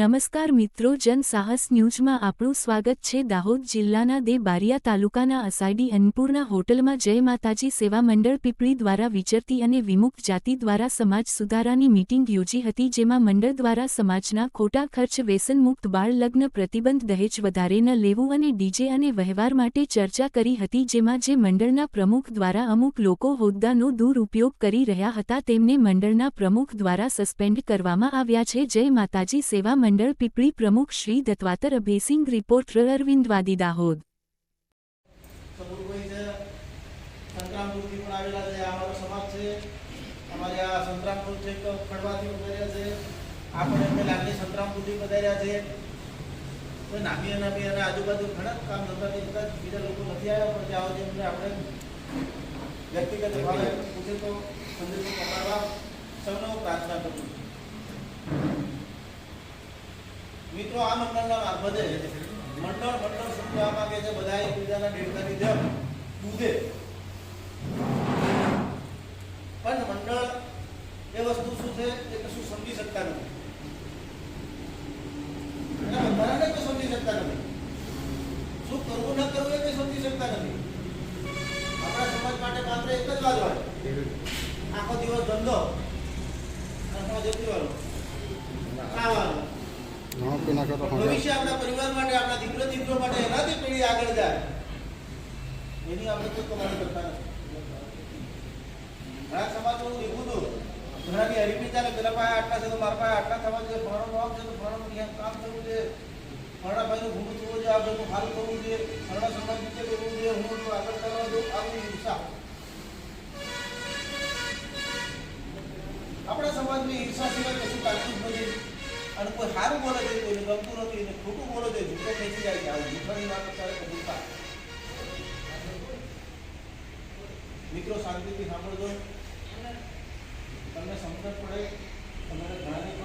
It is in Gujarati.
નમસ્કાર મિત્રો, જન સાહસ ન્યૂઝમાં આપણું સ્વાગત છે દાહોદ જિલ્લાના દે બારિયા તાલુકાના અસાયડી અન્નપૂર્ણા હોટલમાં જય માતાજી સેવા મંડળ પીપળી દ્વારા વિચરતી અને વિમુક્ત જાતિ દ્વારા સમાજ સુધારાની મીટિંગ યોજી હતી, જેમાં મંડળ દ્વારા સમાજના ખોટા ખર્ચ, વ્યસનમુક્ત બાળ લગ્ન, પ્રતિબંધ દહેજ વધારે ન લેવું અને ડીજે અને વહેવાર માટે ચર્ચા કરી હતી, જેમાં જે મંડળના પ્રમુખ દ્વારા અમુક લોકો હોદ્દાનો દુરુપયોગ કરી રહ્યા હતા, તેમને મંડળના પ્રમુખ દ્વારા સસ્પેન્ડ કરવામાં આવ્યા છે. જય માતાજી સેવા પીપળી પ્રમુખ શ્રી દત્વાતર અભેસિંગ રિપોર્ટર અરવિંદ વાદી દાહોદ વ્યક્તિગત પૂછે તો સંદેશો પ્રાર્થના કરું. મિત્રો, આ મંડળના મારફતે મંડળ મંડળ શું કહેવા માંગે છે? બધા એકબીજાના દેડકાની જેમ કૂદે પણ મંડળ એ વસ્તુ શું છે? એ કશું સમજી શકતા નથી. એના તો સમજી શકતા નથી. શું કરવું, ન કરવું એ સમજી શકતા નથી. આપણા સમાજ માટે માત્ર એક જ વાત આખો દિવસ ધંધો ખાવાનું ના નાખે તો ભવિષ્ય આપણા પરિવાર માટે, આપણા દીકરો દીકરો માટે એનાથી પેઢી આગળ જાય. એની આપણે કોઈ કમાણી કરતા નથી. ઘણા સમાજમાં હું દેખું છું ઘણાની હરીફી ચાલે પેલા પાસે આટલા છે તો મારા પાસે આટલા થવા જોઈએ, ફલાણું નામ છે તો ક્યાંક કામ કરવું છે. ફલાણા ભાઈનું ભૂમિ થવું જોઈએ આ હાલ કરવું જોઈએ ફલાણા સમાજ નીચે કરવું જોઈએ હું આગળ કરવા દઉં, આવી હિંસા. આપણા સમાજની હિંસા સિવાય કશું ચાલતું જ નથી. અને કોઈ સારું બોલે છે, કોઈને ગમતું નથી ને ખોટું બોલે છે જૂઠો ખેંચી જાય છે આવું જૂઠાની વાત અત્યારે કબૂલતા મિત્રો, શાંતિથી સાંભળજો. તમને સમજણ પડે, તમારે ઘણાની